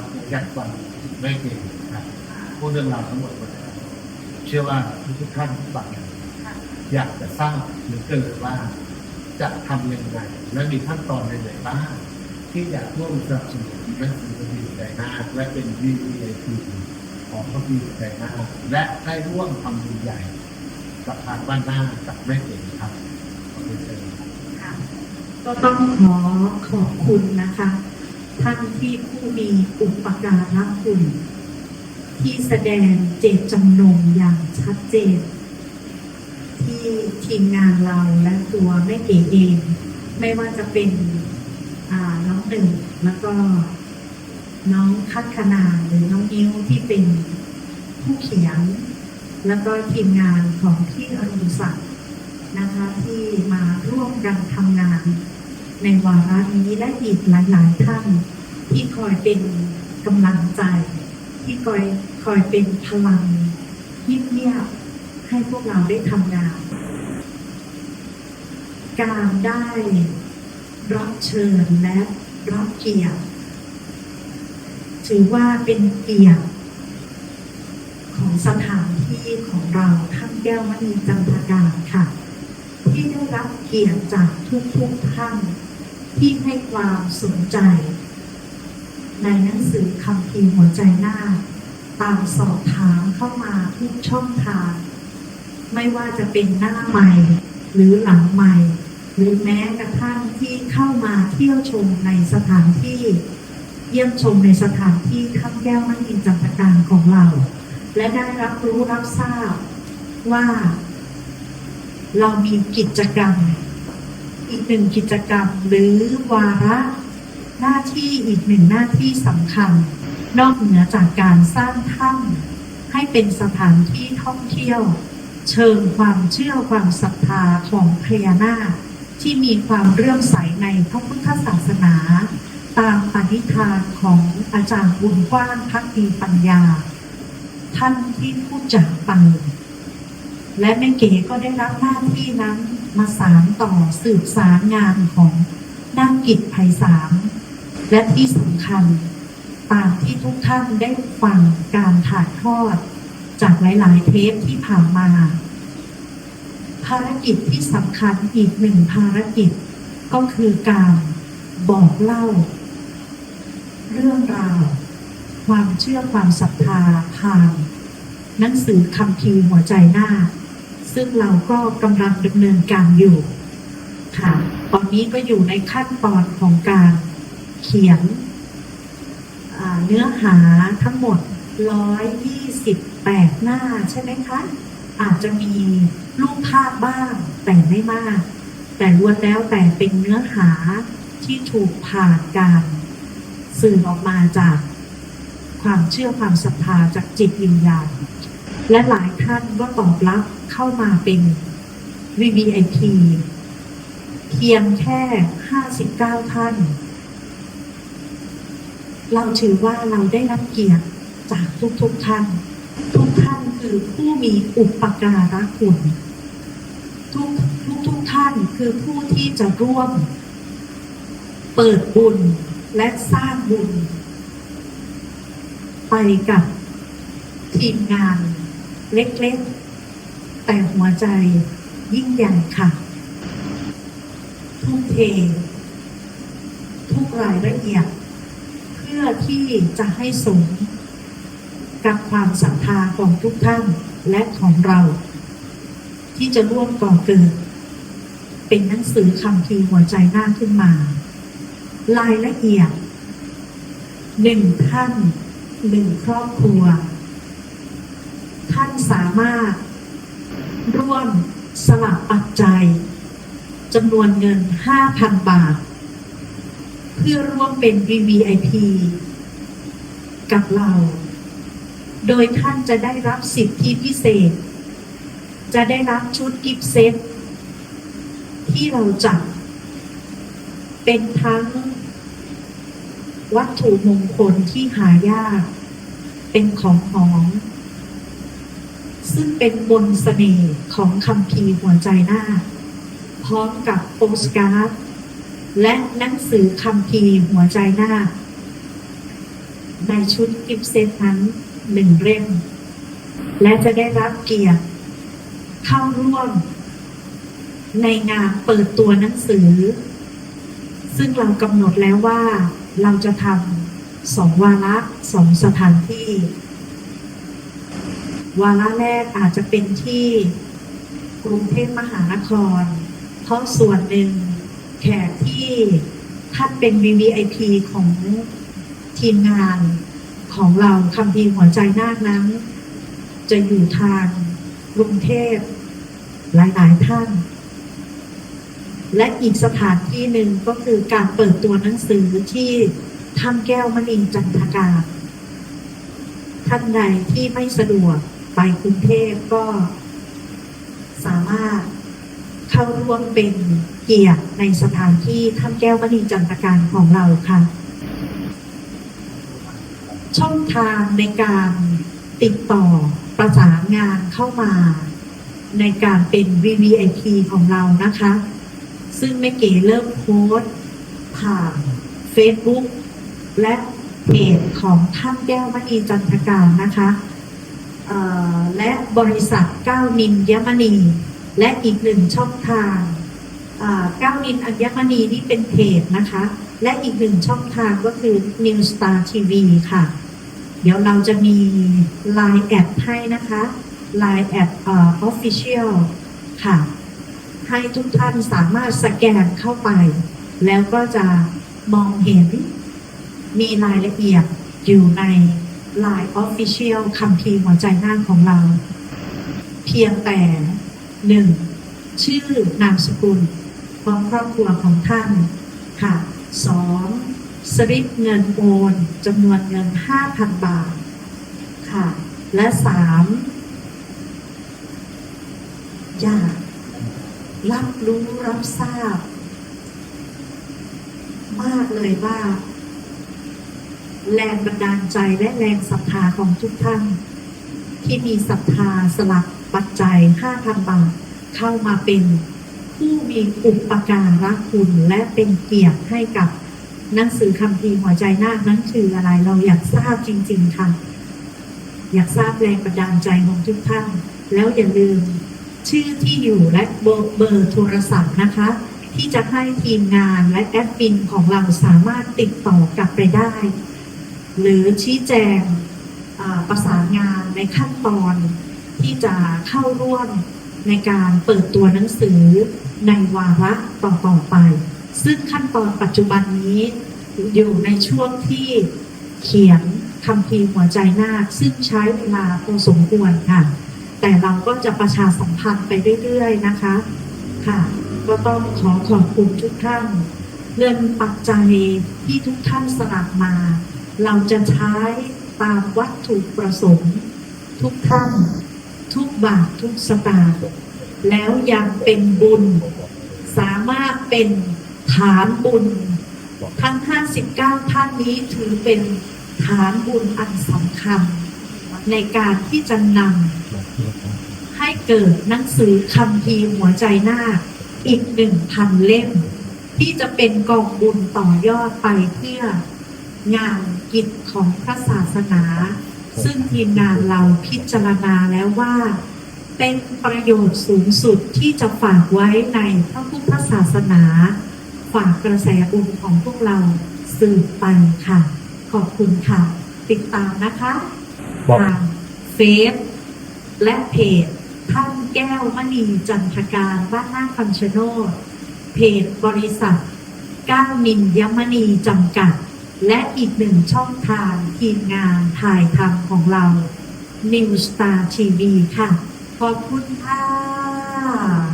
ครับอยากฟังไม่เก่งครับพูดเรื่องราวทั้งหมดวันนี้เชื่อว่าทุกท่านที่ฟังอยากจะทราบหรือเกิดว่า จะทำยังไงและมีขั้นตอนในไหนบ้างที่อยากร่วมสนับสนุนแม่สื่อพระพีใจหน้าและเป็น VVIP ของพระพีใจหน้าและได้ร่วมทำบุญใหญ่กับทางบ้านหน้ากับแม่เก่งครับขอบคุณครับก็ต้องขอขอบคุณนะคะ ท่านที่ผู้มีอุปการะคุณ ที่แสดงเจตจำนงอย่างชัดเจน ที่ทีมงานเราและตัวแม่เก๋เอง ไม่ว่าจะเป็นน้องหนึ่งแล้วก็น้องคัดคณาหรือน้องนิ้วที่เป็นผู้เขียน แล้วก็ทีมงานของพี่อรุณศักดิ์นะคะที่มาร่วมกันทำงาน ในวาระนี้และอีกหลาย ๆ ท่าน ที่คอยเป็นกำลังใจ ที่คอยคอยเป็นพลังยิบเงียบให้พวกเราได้ทำงาน การได้รับเชิญและรับเกียรติถือว่าเป็นเกียรติของสถานที่ของเราท่านแก้วมณีจันทการค่ะ ที่ได้รับเกียรติจากทุกๆท่าน ที่ให้ความสนใจ ในหนังสือคำพีร์หัวใจหน้า ตามสอบถามเข้ามาทุกช่องทาง ไม่ว่าจะเป็นหน้าใหม่ หรือหลังใหม่ หรือแม้กระทั่งที่เข้ามาเที่ยวชมในสถานที่เยี่ยมชมในสถานที่ข้ามแก้วมณีจันทการของเรา และได้รับรู้รับทราบว่า เรามีกิจกรรม อีกหนึ่งกิจกรรมหรือวาระ หน้าที่อีกหนึ่งหน้าที่สำคัญ นอกเหนือจากการสร้างถ้ำให้เป็นสถานที่ท่องเที่ยว เชิงความเชื่อความศรัทธาของพญานาคที่มีความเรื่อมใสในพระพุทธศาสนา ตามปณิธานของอาจารย์บุญกว้างพักดีปัญญา ท่านที่พูดจากไป และแม่เก๋ก็ได้รับหน้าที่นั้นมาสานต่อสืบสารงานของนักกิจไพศาลและที่สำคัญตามที่ทุกท่านได้ฟังการถ่ายทอด จากหลาย ๆ เทปที่ผ่านมา ภารกิจที่สำคัญอีกหนึ่งภารกิจ ก็คือการบอกเล่า เรื่องราว ความเชื่อความศรัทธาผ่านหนังสือคำพีร์หัวใจหน้า ซึ่งเราก็กำลังดำเนินการอยู่ค่ะ ตอนนี้ก็อยู่ในขั้นตอนของการเขียนเนื้อหาทั้งหมด 128 หน้าใช่ไหมคะ อาจจะมีรูปภาพบ้างแต่ไม่มาก แต่ล้วนแล้วแต่เป็นเนื้อหาที่ถูกผ่านการสื่อออกมาจากความเชื่อความศรัทธาจากจิตวิญญาณและหลายท่านก็ตอบรับ เข้ามาเป็น VVIP เพียงแค่ 59 ท่าน เราถือว่าเราได้รับเกียรติจากทุกๆท่าน ทุกท่านคือผู้มีอุปการะคุณทุกทุกทุกท่านคือผู้ที่จะร่วม เปิดบุญและสร้างบุญ ไปกับทีมงานเล็กๆ แต่หัวใจยิ่งใหญ่ค่ะ ทุ่มเท ทุกรายละเอียด เพื่อที่จะให้สมกับความศรัทธาของทุกท่านและของเรา ที่จะร่วมก่อเกิด เป็นหนังสือคำพีหัวใจหน้าขึ้นมา รายละเอียดหนึ่งท่านหนึ่งครอบครัว ท่านสามารถ ร่วมสลับปัจจัยจำนวนเงิน 5,000 บาท เพื่อร่วมเป็น VVIP กับเรา โดยท่านจะได้รับสิทธิพิเศษ จะได้รับชุดกิฟต์เซตที่เราจัด เป็นทั้งวัตถุมงคลที่หายาก เป็นของหอม ซึ่งเป็นบนต์เสน่ห์ของคำพีหัวใจหน้า พร้อมกับโปสการ์ดและหนังสือคำพีหัวใจหน้า ในชุดกิฟเซตนั้นหนึ่งเล่ม และจะได้รับเกียรติเข้าร่วม ในงานเปิดตัวหนังสือ ซึ่งเรากำหนดแล้วว่าเราจะทำสองวาระสองสถานที่ วาระแรกอาจจะเป็นที่กรุงเทพมหานคร เพราะส่วนหนึ่งแขกที่ท่านเป็น VVIP ของทีมงานของเราคำพีหัวใจนาคนั้น จะอยู่ทางกรุงเทพหลาย ๆ ท่าน และอีกสถานที่หนึ่งก็คือการเปิดตัวหนังสือที่ถ้ำแก้วมณีจันทการท่านใดที่ไม่สะดวก ไปกรุงเทพก็สามารถเข้าร่วมเป็นเกียรติในสถานที่ถ้ำแก้วมณีจันทการของเราค่ะ ช่องทางในการติดต่อประสานงานเข้ามาในการเป็น VVIP ของเรานะคะ ซึ่งแม่เก๋เริ่มโพสผ่าน Facebook และเพจของท่านแก้วมณีจันทการนะคะ และบริษัทก้าวนินยมณี และอีกหนึ่งช่องทางก้าวนินอัญมณีนี่เป็นเพจนะคะ และอีกหนึ่งช่องทางก็คือ New Star TV ค่ะ เดี๋ยวเราจะมี Line แอดให้นะคะ Line แอดออ Official ค่ะ ให้ทุกท่านสามารถสแกนเข้าไป แล้วก็จะมองเห็นมีรายละเอียดอยู่ใน Line Official คำพีหัวใจหน้าของเรา เพียงแต่หนึ่งชื่อนามสกุลของครอบครัวของท่านค่ะสองสลิปเงินโอนจำนวนเงิน 5,000 บาท ค่ะ และสามอยากรับรู้รับทราบ มากเลยว่า แรงบันดาลใจและแรงศรัทธาของทุกท่าน ที่มีศรัทธาสลักปัจจัย 5,000 บาท เข้ามาเป็นผู้มีอุปการะคุณและเป็นเกียรติให้กับหนังสือคำพีหัวใจนาคนั้นคืออะไรเราอยากทราบจริง ๆ ค่ะ อยากทราบแรงบันดาลใจของทุกท่าน แล้วอย่าลืม ชื่อที่อยู่และเบอร์เบอร์โทรศัพท์นะคะ ที่จะให้ทีมงานและแอดมินของเราสามารถติดต่อกลับไปได้ หรือชี้แจงประสานงานในขั้นตอนที่จะเข้าร่วมในการเปิดตัวหนังสือในวาระต่อๆไป ซึ่งขั้นตอนปัจจุบันนี้อยู่ในช่วงที่เขียนคำพีหัวใจนาคซึ่งใช้เวลาพอสมควรค่ะ แต่เราก็จะประชาสัมพันธ์ไปเรื่อยๆนะคะค่ะ ก็ต้องขอขอบคุณทุกท่านเงินปัจจัยที่ทุกท่านสลับมา เราจะใช้ตามวัตถุประสงค์ ทุกท่านทุกบาททุกสตางค์แล้วยังเป็นบุญ สามารถเป็นฐานบุญ ทั้ง 59 ท่านนี้ถือเป็นฐานบุญอันสำคัญ ในการที่จะนำให้เกิดหนังสือคำพีหัวใจหน้าอีกหนึ่งพันเล่ม ที่จะเป็นกองบุญต่อยอดไปเพื่องาน กิจของพระศาสนา ซึ่งทีมงานเราพิจารณาแล้วว่า เป็นประโยชน์สูงสุดที่จะฝากไว้ในพระพุทธศาสนา ฝากกระแสบุญของพวกเราสืบไปค่ะ ขอบคุณค่ะ ติดตามนะคะบอกทางเฟซและเพจท่านแก้วมณีจันทการบ้านหน้าคำชะโนดเพจบริษัทก้าวมินยมณีจำกัด และอีกหนึ่งช่องทางทีมงานถ่ายทำของเรา New Star TV ค่ะ ขอบคุณค่ะ